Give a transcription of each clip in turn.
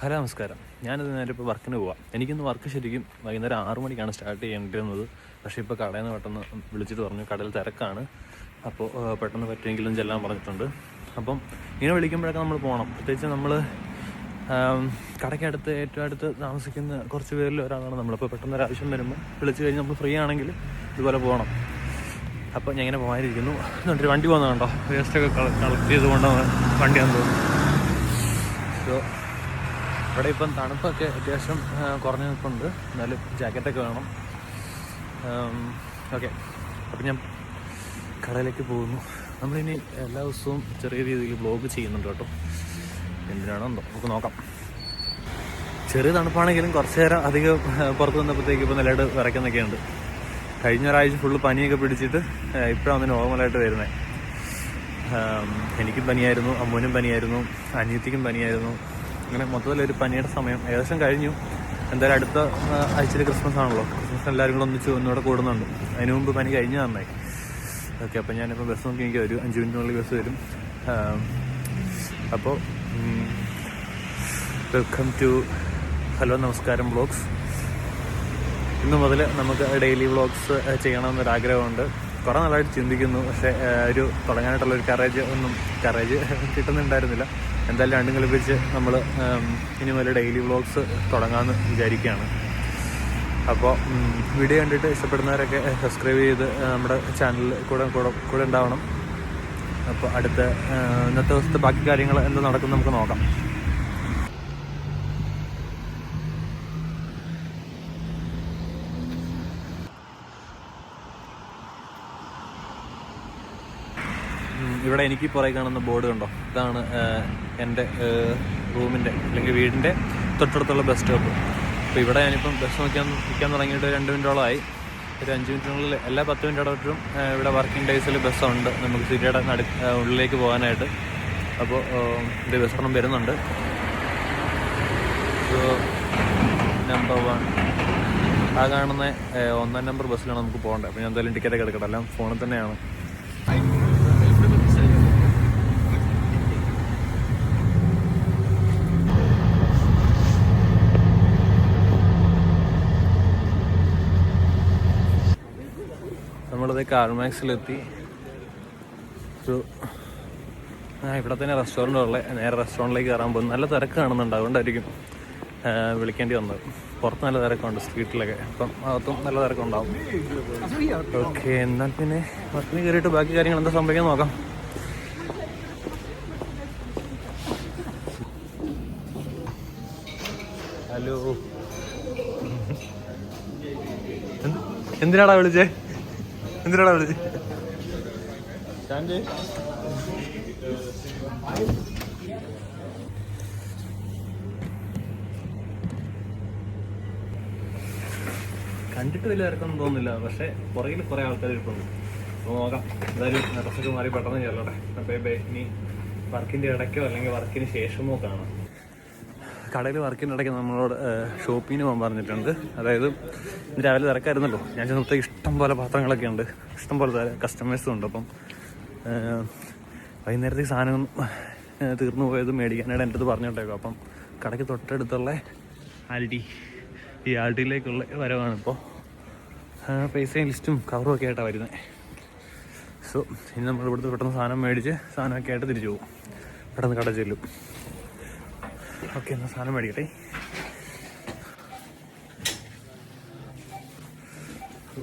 Hello നമസ്കാരം. ഞാനിത് നേരെ ഇപ്പോൾ വർക്കിന് പോവാം. എനിക്കിന്ന് വർക്ക് ശരിക്കും വൈകുന്നേരം ആറു മണിക്കാണ് സ്റ്റാർട്ട് ചെയ്യേണ്ടിരുന്നത്. പക്ഷേ ഇപ്പോൾ കടയിൽ നിന്ന് പെട്ടെന്ന് വിളിച്ചിട്ട് പറഞ്ഞു കടയിൽ തിരക്കാണ്. അപ്പോൾ പെട്ടെന്ന് പറ്റുമെങ്കിലും ചെല്ലാൻ പറഞ്ഞിട്ടുണ്ട്. അപ്പം ഇങ്ങനെ വിളിക്കുമ്പോഴൊക്കെ നമ്മൾ പോകണം പ്രത്യേകിച്ച് നമ്മൾ കടയ്ക്കടുത്ത് ഏറ്റവും അടുത്ത് താമസിക്കുന്ന കുറച്ച് പേരിൽ ഒരാളാണ് നമ്മളിപ്പോൾ പെട്ടെന്ന് ഒരു ആവശ്യം വരുമ്പോൾ വിളിച്ച് കഴിഞ്ഞ് നമ്മൾ ഫ്രീ ആണെങ്കിൽ ഇതുപോലെ പോകണം അപ്പോൾ ഞാൻ ഇങ്ങനെ പോകാനിരിക്കുന്നു. എന്നിട്ട് വണ്ടി പോകുന്നതുണ്ടോ വേസ്റ്റൊക്കെ കളക്ട് ചെയ്ത് വണ്ടി വണ്ടിയാണെന്ന് തോന്നുന്നു. ഇവിടെ ഇപ്പം തണുപ്പൊക്കെ അത്യാവശ്യം കുറഞ്ഞു നിൽപ്പുണ്ട്. എന്നാലും ജാക്കറ്റൊക്കെ വേണം. ഓക്കെ. അപ്പം ഞാൻ കടയിലേക്ക് പോകുന്നു. നമ്മളിനി എല്ലാ ദിവസവും ചെറിയ രീതിയിൽ ബ്ലോഗ് ചെയ്യുന്നുണ്ട് കേട്ടോ. എന്തിനാണോ എന്തോ. നമുക്ക് നോക്കാം. ചെറിയ തണുപ്പാണെങ്കിലും കുറച്ച് നേരം അധികം പുറത്ത് വന്നപ്പോഴത്തേക്ക് ഇപ്പോൾ നിലയിട്ട് വിറയ്ക്കുന്നൊക്കെ ഉണ്ട്. കഴിഞ്ഞ ഒരാഴ്ച ഫുള്ള് പനിയൊക്കെ പിടിച്ചിട്ട് ഇപ്പോഴാണ് നോർമലായിട്ട് വരുന്നത്. എനിക്കും പനിയായിരുന്നു അമ്മൂനും പനിയായിരുന്നു അനിയത്തിക്കും പനിയായിരുന്നു. അങ്ങനെ മൊത്തത്തിലൊരു പനിയുടെ സമയം ഏകദേശം കഴിഞ്ഞു. എന്തായാലും അടുത്ത ആഴ്ചയിൽ ക്രിസ്മസ് ആണല്ലോ. ക്രിസ്മസ് എല്ലാവരും കൂടെ ഒന്നിച്ച് ഒന്നുകൂടെ കൂടുന്നുണ്ട്. അതിന് മുമ്പ് പനി കഴിഞ്ഞു നന്നായി. ഓക്കെ അപ്പോൾ ഞാനിപ്പോൾ ബസ് നോക്കി എനിക്ക് വരും അഞ്ച് മിനിറ്റിനുള്ളിൽ ബസ് വരും. അപ്പോൾ വെൽക്കം ടു ഹലോ നമസ്കാരം ബ്ലോഗ്സ്. ഇന്ന് മുതൽ നമുക്ക് ഡെയിലി വ്ളോഗ്സ് ചെയ്യണമെന്നൊരാഗ്രഹമുണ്ട്. കുറേ നാളായിട്ട് ചിന്തിക്കുന്നു. പക്ഷേ ഒരു തുടങ്ങാനായിട്ടുള്ള ഒരു കറേജ് ഒന്നും കറേജ് കിട്ടുന്നുണ്ടായിരുന്നില്ല. എന്തായാലും രണ്ടും കളിപ്പിച്ച് നമ്മൾ ഇനി മുതൽ ഡെയിലി വ്ളോഗ്സ് തുടങ്ങാമെന്ന് വിചാരിക്കുകയാണ് അപ്പോൾ വീഡിയോ കണ്ടിട്ട് ഇഷ്ടപ്പെടുന്നവരൊക്കെ സബ്സ്ക്രൈബ് ചെയ്ത് നമ്മുടെ ചാനലിൽ കൂടെ കൂടെ കൂടെ ഉണ്ടാവണം. അപ്പോൾ അടുത്ത ഇന്നത്തെ ദിവസത്തെ ബാക്കി കാര്യങ്ങൾ എന്താ നടക്കുന്നത് നമുക്ക് നോക്കാം. ഇവിടെ എനിക്ക് പുറകെ കാണുന്ന ബോർഡ് കണ്ടോ? ഇതാണ് എന്റെ റൂമിന്റെ അല്ലെങ്കിൽ വീടിന്റെ തൊട്ടടുത്തുള്ള ബസ് സ്റ്റോപ്പ് അപ്പോൾ ഇവിടെ ഞാനിപ്പം ബസ് നോക്കിയാൽ നിൽക്കാൻ തുടങ്ങിയിട്ട് രണ്ട് മിനിറ്റോളമായി ഒരു അഞ്ച് മിനിറ്റിനുള്ളിൽ എല്ലാ പത്ത് മിനിറ്റ് ഇടവിട്ടും ഇവിടെ വർക്കിംഗ് ഡേയ്സിൽ ബസ്സുണ്ട് നമുക്ക് സിറ്റിയുടെ നടു ഉള്ളിലേക്ക് പോകാനായിട്ട്. അപ്പോൾ ഇത് ബസ് ഒരെണ്ണം വരുന്നുണ്ട്. നമ്പർ വൺ ആ കാണുന്ന ഒന്നാം നമ്പർ ബസ്സിലാണ് നമുക്ക് പോകേണ്ടത്. അപ്പോൾ ഞാൻ എന്തായാലും ടിക്കറ്റൊക്കെ എടുക്കട്ടെ. എല്ലാം ഫോണിൽ തന്നെയാണ്. കാർമാക്സിലെത്തി ആ ഇവിടെ തന്നെ റെസ്റ്റോറന്റ് ഉള്ളത് നേരെ റെസ്റ്റോറന്റിലേക്ക് കയറാൻ പോകും നല്ല തിരക്ക് കാണുന്നുണ്ട്. അതുകൊണ്ടായിരിക്കും വിളിക്കേണ്ടി വന്നത്. പുറത്ത് നല്ല തിരക്കുണ്ട് സ്ട്രീറ്റിലൊക്കെ അപ്പം അകത്തും നല്ല തിരക്കുണ്ടാവും. ഓക്കെ എന്നാൽ പിന്നെ പത്തിന് കയറിയിട്ട് ബാക്കി കാര്യങ്ങൾ എന്താ സംഭവിക്കാൻ നോക്കാം. ഹലോ. എന്ത്- എന്തിനാടാ വിളിച്ചേ? എന്തിനാടാ വിളിച്ചേ കണ്ടിട്ട് വലിയ ഇറക്കൊന്നും തോന്നുന്നില്ല. പക്ഷെ പുറകിൽ കുറെ ആൾക്കാർ ഇരിപ്പുണ്ട്. അപ്പോൾ നോക്കാം. എന്തായാലും ഡ്രസ്സൊക്കെ മാറി പെട്ടെന്ന് ചെല്ലട്ടെ ബൈ ബൈ ഇനി വർക്കിന്റെ ഇടയ്ക്കോ അല്ലെങ്കിൽ വർക്കിന് ശേഷമോ കാണാം. കടയിൽ വർക്കിന്റെ ഇടയ്ക്ക് നമ്മളോട് ഷോപ്പിങ്ങിന് പോകാൻ പറഞ്ഞിട്ടുണ്ട്. അതായത് രാവിലെ തിരക്കായിരുന്നല്ലോ. ഞാൻ ചെന്നപ്പോഴത്തേക്ക് ഇഷ്ടം പോലെ പാത്രങ്ങളൊക്കെ ഉണ്ട്. ഇഷ്ടം പോലെ കസ്റ്റമേഴ്സും ഉണ്ട്. അപ്പം വൈകുന്നേരത്തേക്ക് സാധനം തീർന്നു പോയത് മേടിക്കാനായിട്ട് എന്റെ അടുത്ത് പറഞ്ഞിട്ടേക്കും അപ്പം കടയ്ക്ക് തൊട്ടടുത്തുള്ള ആൽഡി ഈ ആൽഡിയിലേക്കുള്ള വരവാണിപ്പോൾ പൈസയും ലിസ്റ്റും കവറും ഒക്കെ ആയിട്ടാണ് വരുന്നത് സോ ഇനി നമ്മൾ ഇവിടുത്തെ പെട്ടെന്ന് സാധനം മേടിച്ച് സാധനമൊക്കെ ആയിട്ട് തിരിച്ചു പോകും. പെട്ടെന്ന് കട ചെല്ലും. ഓക്കെ എന്നാൽ സാധനം മേടിക്കട്ടെ.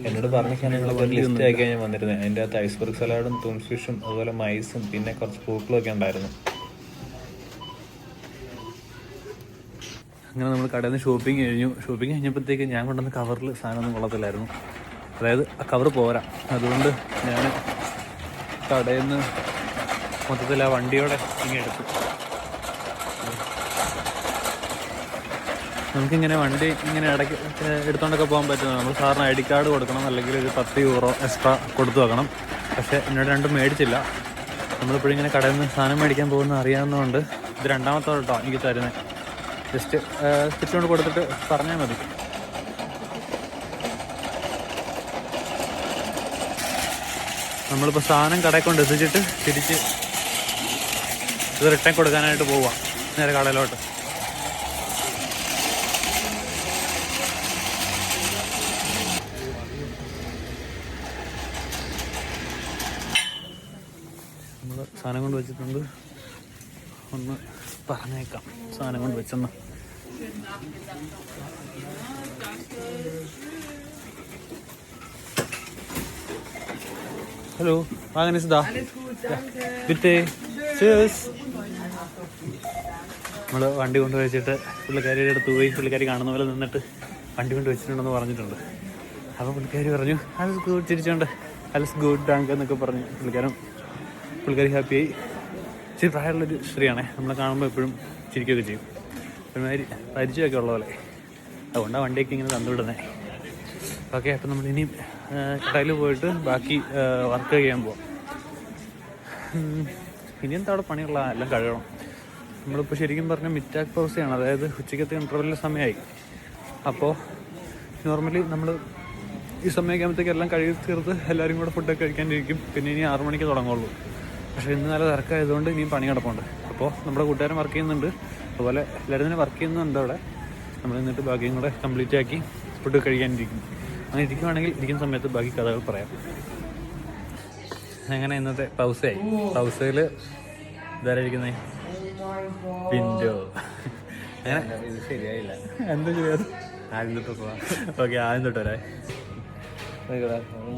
എന്നോട് പറഞ്ഞിട്ടാണ് സാധനങ്ങളൊക്കെ ലിസ്റ്റ് ആക്കി ഞാൻ വന്നിരുന്നത് അതിന്റെ അകത്ത് ഐസ്ബർഗ് സലാഡും ഫിഷും അതുപോലെ മൈസും പിന്നെ കുറച്ച് പൂക്കളും ഒക്കെ ഉണ്ടായിരുന്നു. അങ്ങനെ നമ്മൾ കടയിൽ നിന്ന് ഷോപ്പിംഗ് കഴിഞ്ഞു. ഷോപ്പിംഗ് കഴിഞ്ഞപ്പോഴത്തേക്ക് ഞാൻ കൊണ്ടുവന്ന കവറിൽ സാധനമൊന്നും കൊള്ളത്തില്ലായിരുന്നു. അതായത് ആ കവർ പോരാ. അതുകൊണ്ട് ഞാൻ കടയിൽ നിന്ന് മൊത്തത്തിൽ ആ വണ്ടിയോടെ ഇങ്ങനെ എടുത്തു. നമുക്കിങ്ങനെ വണ്ടി ഇങ്ങനെ ഇടയ്ക്ക് എടുത്തോണ്ടൊക്കെ പോകാൻ പറ്റുന്നത്. നമ്മൾ സാറിന് ഐ ഡി കാർഡ് കൊടുക്കണം അല്ലെങ്കിൽ ഒരു പത്ത് യൂറോ എക്സ്ട്രാ കൊടുത്തു വെക്കണം. പക്ഷേ എന്നോട് രണ്ടും മേടിച്ചില്ല. നമ്മളിപ്പോഴും ഇങ്ങനെ കടയിൽ നിന്ന് സാധനം മേടിക്കാൻ പോകുന്ന അറിയാവുന്നതുകൊണ്ട് ഇത് രണ്ടാമത്തെ കേട്ടോ എനിക്ക് തരുന്നത് ജസ്റ്റ് സ്റ്റിച്ച് കൊണ്ട് കൊടുത്തിട്ട് പറഞ്ഞാൽ മതി. നമ്മളിപ്പോൾ സാധനം കടയിൽ കൊണ്ട് എത്തിച്ചിട്ട് തിരിച്ച് ഇത് റിട്ടേൺ കൊടുക്കാനായിട്ട് പോവാം. നേരെ കടയിലോട്ട് നമ്മൾ സാധനം കൊണ്ട് വെച്ചിട്ടുണ്ട്. ഒന്ന് പറഞ്ഞേക്കാം. സാധനം കൊണ്ട് വെച്ചെന്ന്. ഹലോ വാങ്ങനിസ്താ വിത്തേ ചേസ് നമ്മൾ വണ്ടി കൊണ്ട് വെച്ചിട്ട് പുള്ളിക്കാരിയുടെ അടുത്ത് പോയി. പുള്ളിക്കാരി കാണുന്ന പോലെ നിന്നിട്ട് വണ്ടി കൊണ്ട് വെച്ചിട്ടുണ്ടെന്ന് പറഞ്ഞിട്ടുണ്ട്. അപ്പോൾ പുള്ളിക്കാരി പറഞ്ഞു അലസ് ഗുഡ് ചിരിച്ചോണ്ട് അലസ് ഗുഡ് ടാങ്ക് എന്നൊക്കെ പറഞ്ഞു. പുള്ളിക്കാരൻ പുള്ളിക്കാരി ഹാപ്പിയായി. ഇച്ചിരി പ്രായമുള്ളൊരു സ്ത്രീയാണേ. നമ്മളെ കാണുമ്പോൾ എപ്പോഴും ചിരിക്കുകയൊക്കെ ചെയ്യും. ഒരുമാതിരി പരിചയമൊക്കെ ഉള്ള പോലെ. അതുകൊണ്ടാണ് വണ്ടിയൊക്കെ ഇങ്ങനെ തന്നുവിടുന്നത് ഓക്കെ അപ്പം നമ്മൾ ഇനിയും കടയിൽ പോയിട്ട് ബാക്കി വർക്ക് ചെയ്യാൻ പോവാം. ഇനി എന്താ അവിടെ പണിയുള്ള? എല്ലാം കഴുകണം. നമ്മളിപ്പോൾ ശരിക്കും പറഞ്ഞാൽ മിറ്റാക് പൗസയാണ്. അതായത് ഉച്ചക്കത്തെ ഇന്റർവെല്ലിന്റെ സമയമായി. അപ്പോൾ നോർമലി നമ്മൾ ഈ സമയമൊക്കെ ആകുമ്പോഴത്തേക്ക് എല്ലാം കഴുകി തീർത്ത് എല്ലാവരും കൂടെ ഫുഡൊക്കെ കഴിക്കാണ്ടിരിക്കും. പിന്നെ ഇനി ആറു മണിക്ക് തുടങ്ങുള്ളൂ. പക്ഷേ ഇന്ന് നല്ല തിരക്കായതുകൊണ്ട് ഇനിയും പണി കിടപ്പുണ്ട്. അപ്പോൾ നമ്മുടെ കൂട്ടുകാരൻ വർക്ക് ചെയ്യുന്നുണ്ട്. അതുപോലെ എല്ലാവരും തന്നെ വർക്ക് ചെയ്യുന്നുണ്ട് അവിടെ. നമ്മൾ എന്നിട്ട് ബാക്കിയും കൂടെ കംപ്ലീറ്റ് ആക്കി ഫുഡ് കഴിക്കാനിരിക്കും അങ്ങനെ ഇരിക്കുവാണെങ്കിൽ ഇരിക്കുന്ന സമയത്ത് ബാക്കി കഥകൾ പറയാം. അങ്ങനെ ഇന്നത്തെ പൗസയായി? പൗസയിൽ ഇതാരായിരിക്കുന്നേ പിൻഡോ അങ്ങനെ ഇത് ശരിയായില്ല എന്താ ചെയ്യാറ് ആദ്യം തൊട്ട് പോവാം. ഓക്കെ ആദ്യം തൊട്ട് വരാം.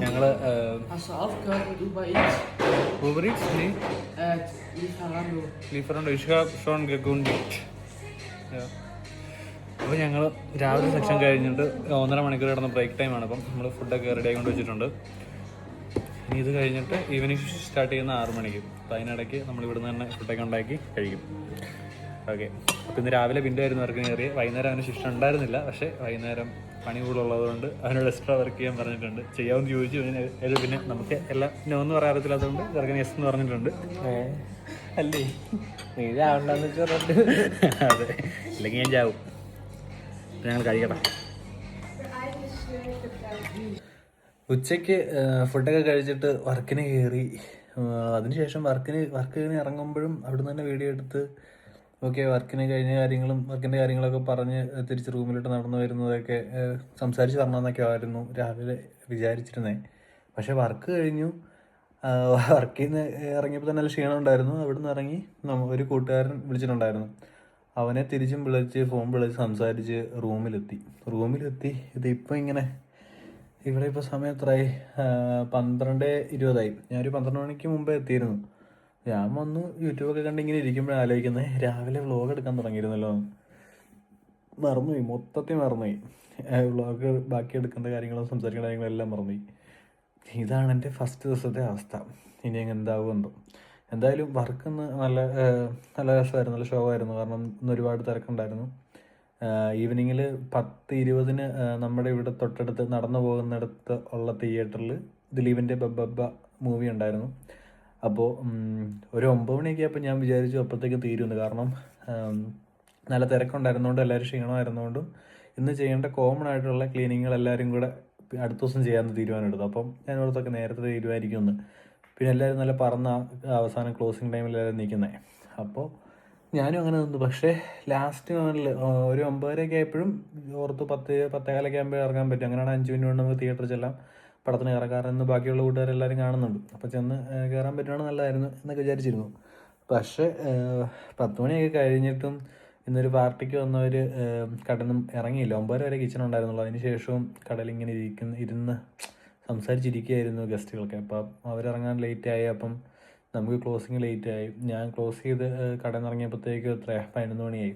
ഞങ്ങൾ ഈറ്റ്സ് നീ Uh, Lieferando. ലീഫറുണ്ട് ഇഷ്ഹാബ് ഷോൺ ഗഗുണ്ടി അപ്പോൾ ഞങ്ങൾ രാവിലെ സെക്ഷൻ കഴിഞ്ഞിട്ട് ഒന്നര മണിക്കൂർ കിടന്ന ബ്രേക്ക് ടൈമാണ് അപ്പം നമ്മൾ ഫുഡൊക്കെ റെഡി ആയിക്കൊണ്ട് വെച്ചിട്ടുണ്ട്. ഇനി ഇത് കഴിഞ്ഞിട്ട് ഈവനിങ് സ്റ്റാർട്ട് ചെയ്യുന്ന ആറ് മണിക്ക്. അപ്പോൾ അതിനിടയ്ക്ക് നമ്മൾ ഇവിടുന്ന് തന്നെ ഫുഡൊക്കെ ഉണ്ടാക്കി കഴിക്കും. ഓക്കെ. അപ്പം ഇന്ന് രാവിലെ ബിൻഡു ആയിരുന്നു വർക്ക് കയറി വൈകുന്നേരം അവന് ശിഷ്ടം ഉണ്ടായിരുന്നില്ല. പക്ഷേ വൈകുന്നേരം പണി കൂടുതലുള്ളതുകൊണ്ട് അവനോട് എക്സ്ട്രാ വർക്ക് ചെയ്യാൻ പറഞ്ഞിട്ടുണ്ട്. ചെയ്യാമെന്ന് ചോദിച്ചു. അതിന് ഏത് പിന്നെ നമുക്ക് എല്ലാം നോ എന്ന് പറയാൻ അറിയത്തില്ലാത്തതുകൊണ്ട് ചെറുക്കൻ എസ് എന്ന് പറഞ്ഞിട്ടുണ്ട്. അല്ലേ? നീ ചാവണ്ടെന്ന് അതെ. അല്ലെങ്കിൽ ഞാൻ ചാവും. ഞങ്ങൾ കഴിക്കട്ടെ. ഉച്ചയ്ക്ക് ഫുഡൊക്കെ കഴിച്ചിട്ട് വർക്കിന് കയറി. അതിനുശേഷം വർക്കിന് വർക്ക് ഇറങ്ങുമ്പോഴും അവിടുന്ന് തന്നെ വീഡിയോ എടുത്ത് ഓക്കെ വർക്കിന് കഴിഞ്ഞ കാര്യങ്ങളും വർക്കിന്റെ കാര്യങ്ങളൊക്കെ പറഞ്ഞ് തിരിച്ച് റൂമിലോട്ട് നടന്നു വരുന്നതൊക്കെ സംസാരിച്ച് പറഞ്ഞതെന്നൊക്കെ ആയിരുന്നു രാവിലെ വിചാരിച്ചിരുന്നത് പക്ഷേ വർക്ക് കഴിഞ്ഞു. വർക്കിൽ നിന്ന് ഇറങ്ങിയപ്പോൾ തന്നെ നല്ല ക്ഷീണം ഉണ്ടായിരുന്നു. അവിടെ നിന്ന് ഇറങ്ങി ഒരു കൂട്ടുകാരൻ വിളിച്ചിട്ടുണ്ടായിരുന്നു. അവനെ തിരിച്ചും വിളിച്ച് ഫോൺ വിളിച്ച് സംസാരിച്ച് റൂമിലെത്തി. റൂമിലെത്തി. ഇതിപ്പോൾ ഇങ്ങനെ ഇവിടെ ഇപ്പോൾ സമയം എത്രയായി പന്ത്രണ്ട് ഇരുപതായി. ഞാനൊരു പന്ത്രണ്ട് മണിക്ക് മുമ്പേ എത്തിയിരുന്നു. ഞാൻ വന്നു യൂട്യൂബൊക്കെ കണ്ട് ഇങ്ങനെ ഇരിക്കുമ്പോഴാണ് ആലോചിക്കുന്നത് രാവിലെ വ്ളോഗ് എടുക്കാൻ തുടങ്ങിയിരുന്നല്ലോ. മറന്നുപോയി. മൊത്തത്തിൽ മറന്നുപോയി. വ്ളോഗ് ബാക്കി എടുക്കേണ്ട കാര്യങ്ങളും സംസാരിക്കേണ്ട കാര്യങ്ങളും എല്ലാം മറന്നുപോയി. ഇതാണ് എന്റെ ഫസ്റ്റ് ദിവസത്തെ അവസ്ഥ. ഇനി അങ്ങ് എന്താവും എന്തോ. എന്തായാലും വർക്ക് ഇന്ന് നല്ല നല്ല രസമായിരുന്നു. നല്ല ഷോ ആയിരുന്നു. കാരണം ഇന്ന് ഒരുപാട് തിരക്കുണ്ടായിരുന്നു. ഈവനിങ്ങിൽ പത്ത് ഇരുപതിന് നമ്മുടെ ഇവിടെ തൊട്ടടുത്ത് നടന്നു പോകുന്നിടത്ത് ഉള്ള തിയേറ്ററിൽ ദിലീപിന്റെ ബബ്ബ മൂവി ഉണ്ടായിരുന്നു. അപ്പോൾ ഒരു ഒമ്പത് മണിയൊക്കെ ആയപ്പോൾ ഞാൻ വിചാരിച്ചു അപ്പോഴത്തേക്കും തീരുമെന്ന് കാരണം നല്ല തിരക്കുണ്ടായിരുന്നുകൊണ്ട് എല്ലാവരും ക്ഷീണമായിരുന്നതുകൊണ്ടും ഇന്ന് ചെയ്യേണ്ട കോമൺ ആയിട്ടുള്ള ക്ലീനിങ്ങുകൾ എല്ലാവരും കൂടെ അടുത്ത ദിവസം ചെയ്യാമെന്ന് തീരുമാനമെടുത്തു. അപ്പം ഞാൻ ഓർത്തൊക്കെ നേരത്തെ തീരുമാനിക്കുമെന്ന് പിന്നെ എല്ലാവരും നല്ല പറന്ന അവസാനം ക്ലോസിങ് ടൈമിൽ എല്ലാവരും നിൽക്കുന്നത് അപ്പോൾ ഞാനും അങ്ങനെ നിന്നു. പക്ഷേ ലാസ്റ്റ് മൊമെന്റിൽ ഒരു ഒമ്പതരയൊക്കെ ആയപ്പോഴും ഓർത്ത് പത്ത് പത്തേകാലൊക്കെ ആകുമ്പോൾ ഇറങ്ങാൻ പറ്റും. അങ്ങനെയാണ് അഞ്ച് മിനിറ്റ് കൊണ്ട് നമുക്ക് തിയേറ്ററിൽ ചെല്ലാം പടത്തിന് ഇന്ന് ബാക്കിയുള്ള കൂട്ടുകാരെല്ലാവരും കാണുന്നുണ്ട്. അപ്പോൾ ചെന്ന് കയറാൻ പറ്റുവാണെങ്കിൽ നല്ലതായിരുന്നു എന്നൊക്കെ വിചാരിച്ചിരുന്നു. പക്ഷേ പത്ത് മണിയൊക്കെ കഴിഞ്ഞിട്ടും ഇന്നൊരു പാർട്ടിക്ക് വന്നവർ കടലും ഇറങ്ങിയില്ല. ഒമ്പത് വരെ കിച്ചൺ ഉണ്ടായിരുന്നുള്ളൂ. അതിന് ശേഷവും കടലിങ്ങനെ ഇരിക്കുന്ന ഇരുന്ന് സംസാരിച്ചിരിക്കുകയായിരുന്നു ഗസ്റ്റുകളൊക്കെ. അപ്പോൾ അവരിറങ്ങാൻ ആയി. അപ്പം നമുക്ക് ക്ലോസിങ് ആയി. ഞാൻ ക്ലോസ് ചെയ്ത് കടന്നിറങ്ങിയപ്പോഴത്തേക്ക് നിന്ന് എത്ര പതിനൊന്ന് മണിയായി.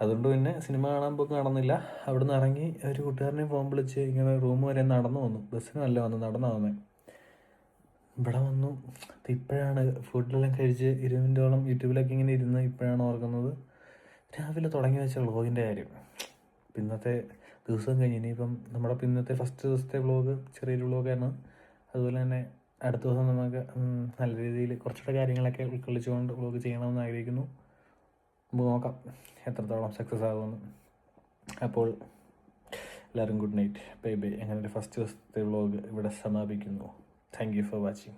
അതുകൊണ്ട് പിന്നെ സിനിമ കാണാൻ പോക്ക് നടന്നില്ല. അവിടെ നിന്ന് ഇറങ്ങി ഒരു കൂട്ടുകാരനെ ഫോൺ വിളിച്ച് ഇങ്ങനെ റൂം വരെ നടന്നു വന്നു. ബസ്സിനല്ല വന്നു നടന്നു വന്നേ. ഇവിടെ വന്നു. ഇപ്പോഴാണ് ഫുഡെല്ലാം കഴിച്ച് ഇരുപതിന്റെയോളം യൂട്യൂബിലൊക്കെ ഇങ്ങനെ ഇരുന്ന് ഇപ്പോഴാണ് ഓർക്കുന്നത്. രാവിലെ തുടങ്ങി വെച്ച വ്ളോഗിന്റെ കാര്യം. പിന്നത്തെ ദിവസം കഴിഞ്ഞ് ഇനിയിപ്പം നമ്മുടെ പിന്നത്തെ ഫസ്റ്റ് ദിവസത്തെ വ്ളോഗ് ചെറിയൊരു വ്ളോഗാണ് അതുപോലെ തന്നെ അടുത്ത ദിവസം നമുക്ക് നല്ല രീതിയിൽ കുറച്ചുകൂടെ കാര്യങ്ങളൊക്കെ ഉൾക്കൊള്ളിച്ചുകൊണ്ട് വ്ളോഗ് ചെയ്യണമെന്ന് ആഗ്രഹിക്കുന്നു. നമുക്ക് നോക്കാം എത്രത്തോളം സക്സസ് ആകുമെന്ന്. അപ്പോൾ എല്ലാവരും ഗുഡ് നൈറ്റ് ബൈ ബൈ അങ്ങനെ ഫസ്റ്റ് ദിവസത്തെ വ്ളോഗ് ഇവിടെ സമാപിക്കുന്നു. Thank you for watching